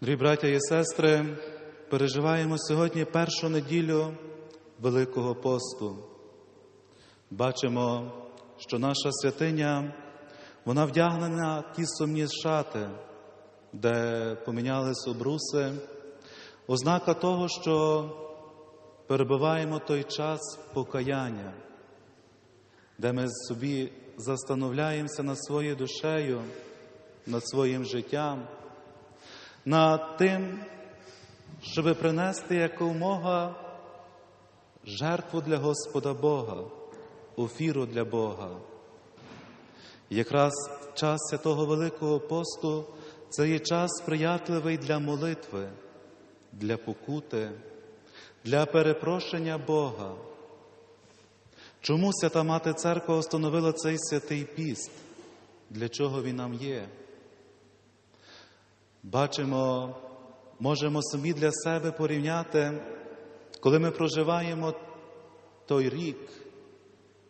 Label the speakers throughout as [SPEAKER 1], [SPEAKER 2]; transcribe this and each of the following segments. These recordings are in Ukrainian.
[SPEAKER 1] Дорогі браття і сестри, переживаємо сьогодні першу неділю Великого посту. Бачимо, що наша святиня, вона вдягнена в ті сумні шати, де помінялись обруси, ознака того, що перебуваємо той час покаяння, де ми собі застановляємося над своєю душею, над своїм життям над тим, щоб принести якомога жертву для Господа Бога, офіру для Бога. Якраз час святого Великого посту це є час сприятливий для молитви, для покути, для перепрошення Бога. Чому свята Мати Церква встановила цей святий піст? Для чого він нам є? Бачимо, можемо самі для себе порівняти, коли ми проживаємо той рік,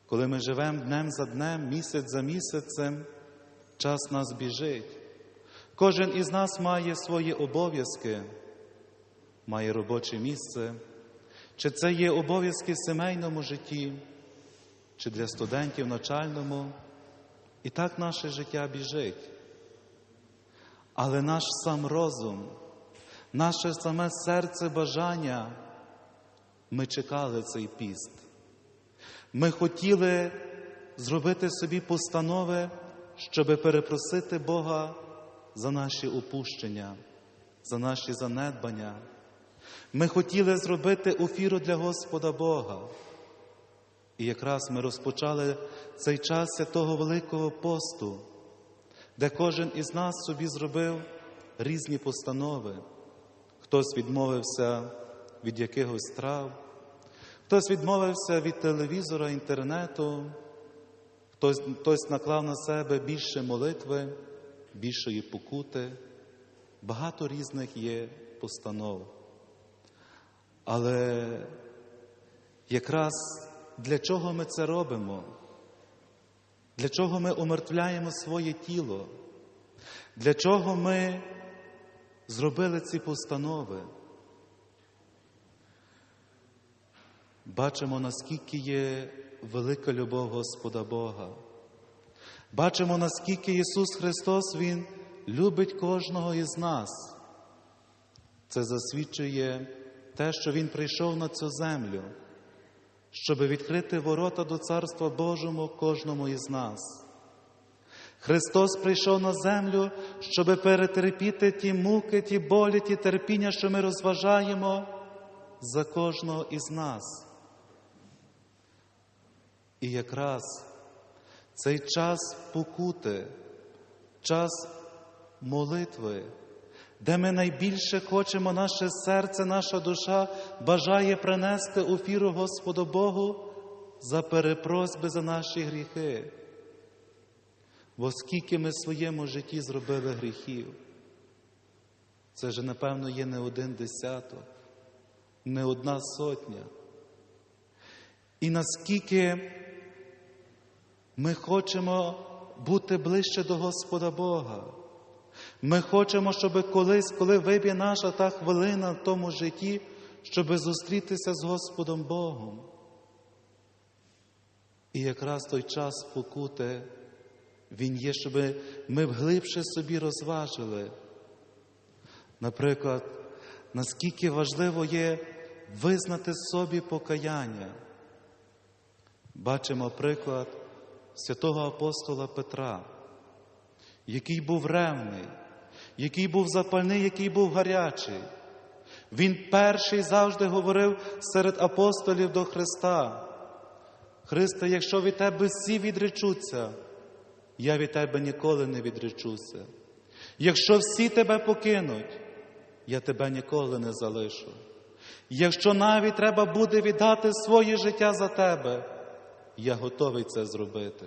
[SPEAKER 1] коли ми живемо днем за днем, місяць за місяцем, час нас біжить. Кожен із нас має свої обов'язки, має робоче місце, чи це є обов'язки в сімейному житті, чи для студентів в начальному. І так наше життя біжить. Але наш сам розум, наше саме серце бажання, ми чекали цей піст. Ми хотіли зробити собі постанови, щоб перепросити Бога за наші опущення, за наші занедбання. Ми хотіли зробити офіру для Господа Бога. І якраз ми розпочали цей час святого Великого посту де кожен із нас собі зробив різні постанови. Хтось відмовився від якихось трав, хтось відмовився від телевізора, інтернету, хтось, хтось наклав на себе більше молитви, більшої покути. Багато різних є постанов. Але якраз для чого ми це робимо? Для чого ми умертвляємо своє тіло? Для чого ми зробили ці постанови? Бачимо, наскільки є велика любов Господа Бога. Бачимо, наскільки Ісус Христос Він любить кожного із нас. Це засвідчує те, що Він прийшов на цю землю щоб відкрити ворота до Царства Божому кожному із нас. Христос прийшов на землю, щоб перетерпіти ті муки, ті болі, ті терпіння, що ми розважаємо за кожного із нас. І якраз цей час покути, час молитви, де ми найбільше хочемо наше серце, наша душа бажає принести офіру Господу Богу за перепросьби за наші гріхи. Бо скільки ми в своєму житті зробили гріхів, це вже, напевно, є не один десяток, не одна сотня. І наскільки ми хочемо бути ближче до Господа Бога. Ми хочемо, щоб колись, коли виб'є наша та хвилина в тому житті, щоб зустрітися з Господом Богом. І якраз той час покути, Він є, щоб ми вглибше собі розважили. Наприклад, наскільки важливо є визнати собі покаяння. Бачимо приклад святого апостола Петра який був ревний, який був запальний, який був гарячий. Він перший завжди говорив серед апостолів до Христа. Христе, якщо від Тебе всі відречуться, я від Тебе ніколи не відречуся. Якщо всі тебе покинуть, я тебе ніколи не залишу. Якщо навіть треба буде віддати своє життя за тебе, я готовий це зробити.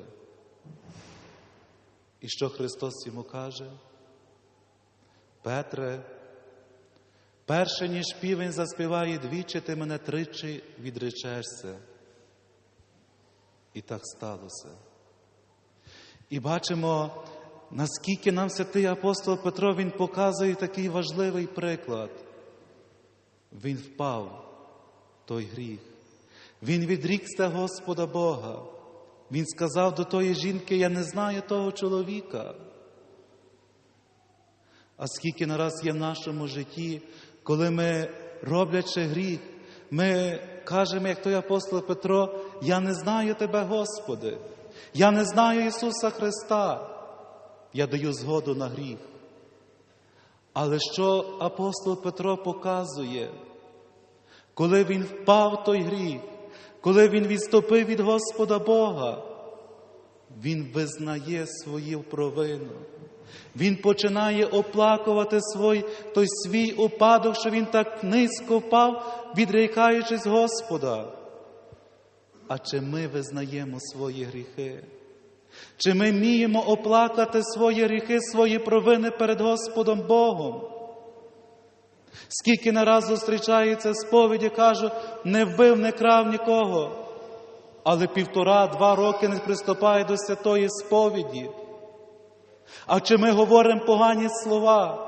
[SPEAKER 1] І що Христос йому каже? Петре, перше, ніж півень заспіває двічі, ти мене тричі відречешся. І так сталося. І бачимо, наскільки нам святий апостол Петро він показує такий важливий приклад. Він впав той гріх. Він відрікся Господа Бога. Він сказав до тої жінки, я не знаю того чоловіка. А скільки нараз є в нашому житті, коли ми, роблячи гріх, ми кажемо, як той апостол Петро, я не знаю Тебе, Господи, я не знаю Ісуса Христа, я даю згоду на гріх. Але що апостол Петро показує, коли він впав в той гріх, коли він відступив від Господа Бога, він визнає свою провину. Він починає оплакувати свій, той свій упадок, що він так низько впав, відрікаючись Господа. А чи ми визнаємо свої гріхи? Чи ми вміємо оплакати свої гріхи, свої провини перед Господом Богом? Скільки нараз зустрічається сповіді, кажу, не вбив, не крав нікого, але півтора-два роки не приступає до святої сповіді. А чи ми говоримо погані слова?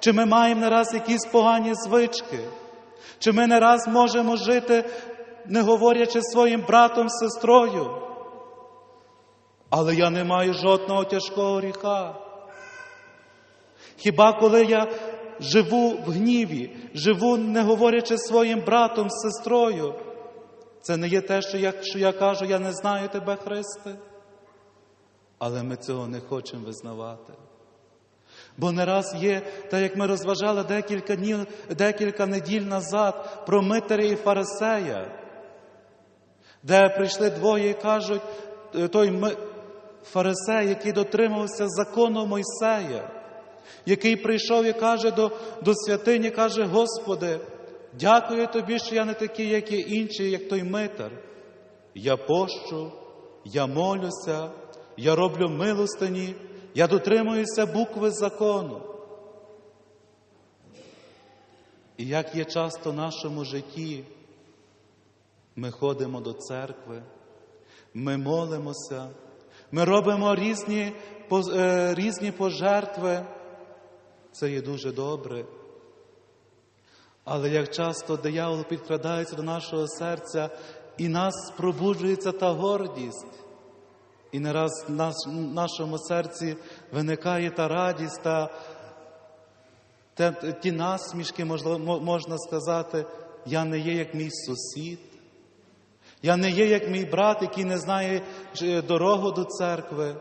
[SPEAKER 1] Чи ми маємо не раз якісь погані звички? Чи ми не раз можемо жити, не говорячи своїм братом, сестрою? Але я не маю жодного тяжкого гріха. Хіба коли я живу в гніві, живу, не говорячи своїм братом, сестрою, це не є те, що я, що я кажу, я не знаю тебе, Христе. Але ми цього не хочемо визнавати. Бо не раз є, так як ми розважали декілька днів, декілька неділь назад про Митаря і Фарисея, де прийшли двоє і кажуть, той ми- фарисей, який дотримувався закону Мойсея, який прийшов і каже до, до святині, каже, Господи, дякую тобі, що я не такий, як і інші, як той митар. Я пощу, я молюся, я роблю милостині, я дотримуюся букви закону. І як є часто в нашому житті, ми ходимо до церкви, ми молимося, ми робимо різні, е, різні пожертви. Це є дуже добре. Але як часто диявол підкрадається до нашого серця, і нас пробуджується та гордість, і не раз в нашому серці виникає та радість, та ті насмішки, можна сказати, я не є як мій сусід, я не є як мій брат, який не знає дорогу до церкви,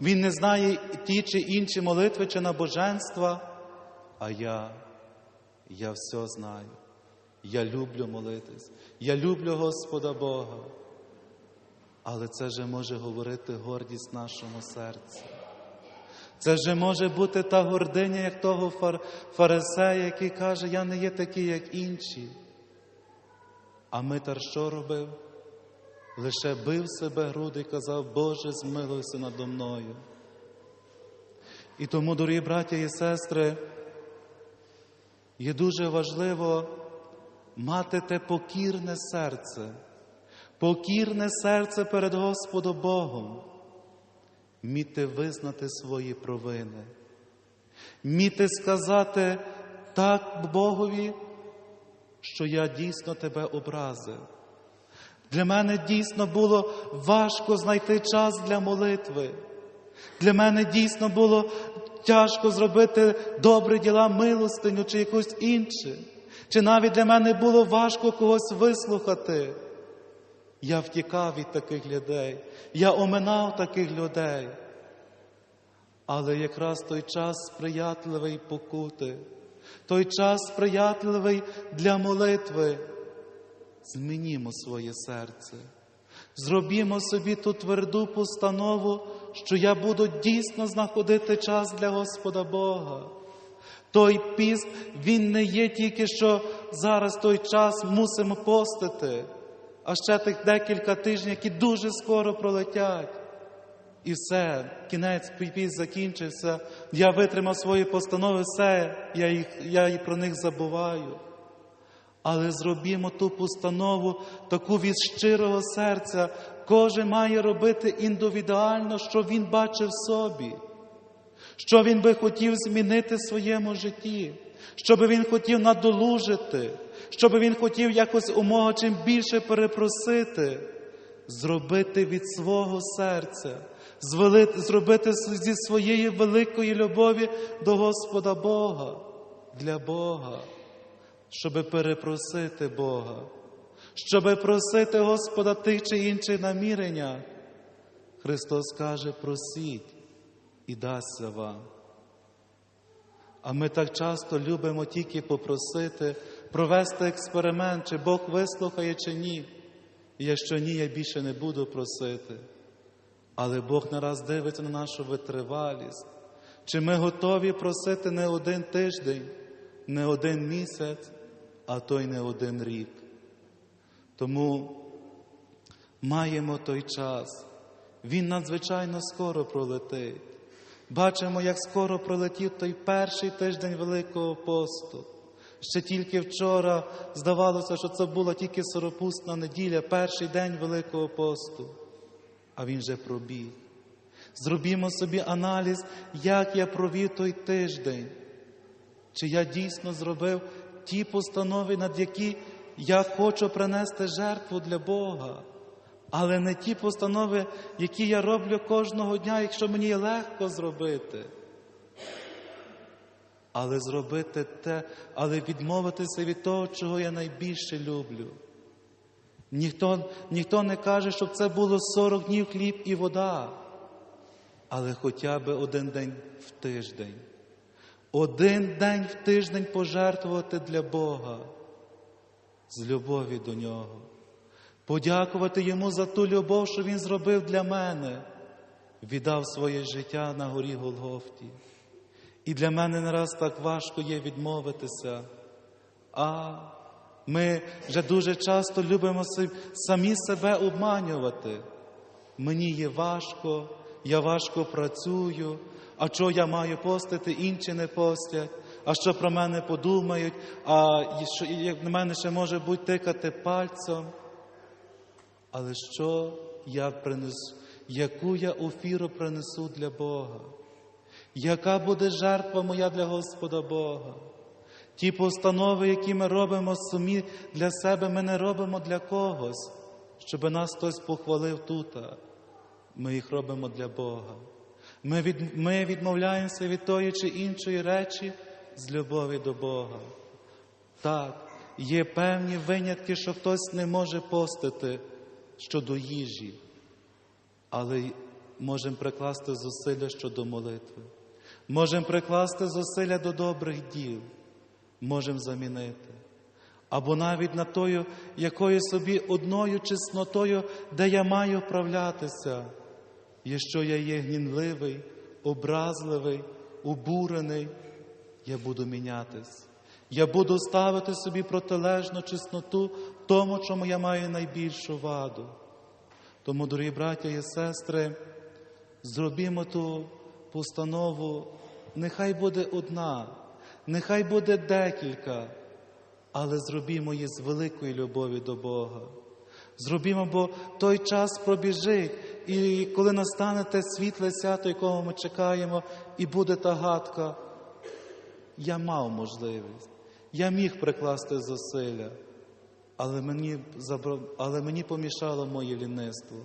[SPEAKER 1] він не знає ті чи інші молитви чи набоженства, а я, я все знаю. Я люблю молитись, я люблю Господа Бога. Але це же може говорити гордість нашому серці. Це же може бути та гординя, як того фар- фарисея, який каже, я не є такий, як інші. А Митар що робив? Лише бив себе груди і казав, Боже, змилуйся надо мною. І тому, дорогі браття і сестри, є дуже важливо мати те покірне серце, покірне серце перед Господом Богом, вміти визнати свої провини, вміти сказати так Богові, що я дійсно тебе образив. Для мене дійсно було важко знайти час для молитви. Для мене дійсно було тяжко зробити добрі діла милостиню чи якусь інше. Чи навіть для мене було важко когось вислухати. Я втікав від таких людей, я оминав таких людей. Але якраз той час сприятливий покути, той час сприятливий для молитви. Змінімо своє серце, зробімо собі ту тверду постанову, що я буду дійсно знаходити час для Господа Бога. Той піст, він не є тільки що зараз той час мусимо постити, а ще тих декілька тижнів, які дуже скоро пролетять. І все, кінець піст закінчився. Я витримав свої постанови, все, я, їх, я і про них забуваю. Але зробімо ту постанову, таку від щирого серця. Кожен має робити індивідуально, що він бачив в собі. що він би хотів змінити в своєму житті, що би він хотів надолужити, що би він хотів якось умога чим більше перепросити, зробити від свого серця, зробити зі своєї великої любові до Господа Бога, для Бога, щоби перепросити Бога, щоби просити Господа тих чи інших намірення. Христос каже, просіть і дасться вам. А ми так часто любимо тільки попросити, провести експеримент, чи Бог вислухає, чи ні. Якщо ні, я більше не буду просити. Але Бог не раз дивиться на нашу витривалість. Чи ми готові просити не один тиждень, не один місяць, а то й не один рік. Тому маємо той час. Він надзвичайно скоро пролетить. Бачимо, як скоро пролетів той перший тиждень Великого посту. Ще тільки вчора здавалося, що це була тільки соропустна неділя, перший день Великого посту. А він же пробіг. Зробімо собі аналіз, як я провів той тиждень. Чи я дійсно зробив ті постанови, над які я хочу принести жертву для Бога, але не ті постанови, які я роблю кожного дня, якщо мені легко зробити. Але зробити те, але відмовитися від того, чого я найбільше люблю. Ніхто, ніхто не каже, щоб це було 40 днів хліб і вода, але хоча б один день в тиждень. Один день в тиждень пожертвувати для Бога з любові до Нього. Подякувати Йому за ту любов, що Він зробив для мене, віддав своє життя на горі Голгофті. І для мене не раз так важко є відмовитися. А ми вже дуже часто любимо самі себе обманювати. Мені є важко, я важко працюю, а що я маю постити, інші не постять, а що про мене подумають, а що на мене ще може бути тикати пальцем. Але що я принесу, яку я офіру принесу для Бога? Яка буде жертва моя для Господа Бога? Ті постанови, які ми робимо самі для себе, ми не робимо для когось, щоб нас хтось похвалив тут. Ми їх робимо для Бога. Ми, від, ми відмовляємося від тої чи іншої речі з любові до Бога. Так, є певні винятки, що хтось не може постити щодо їжі, але можемо прикласти зусилля щодо молитви. Можемо прикласти зусилля до добрих діл, можемо замінити. Або навіть над тою, якою собі одною чеснотою, де я маю вправлятися, якщо я є гнівливий, образливий, обурений, я буду мінятись. Я буду ставити собі протилежну чесноту тому, чому я маю найбільшу ваду. Тому, дорогі браття і сестри, зробімо ту постанову, нехай буде одна, нехай буде декілька, але зробімо її з великої любові до Бога. Зробімо, бо той час пробіжить, і коли настане те світле свято, якого ми чекаємо, і буде та гадка, я мав можливість, я міг прикласти зусилля, але мені, але мені помішало моє лінництво.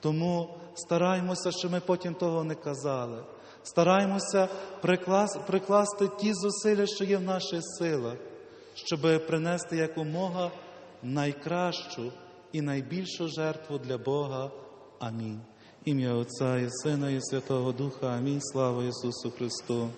[SPEAKER 1] Тому стараємося, щоб ми потім того не казали. Стараємося приклас- прикласти ті зусилля, що є в наших силах, щоб принести якомога найкращу і найбільшу жертву для Бога. Амінь. Ім'я Отця і Сина, і Святого Духа. Амінь. Слава Ісусу Христу.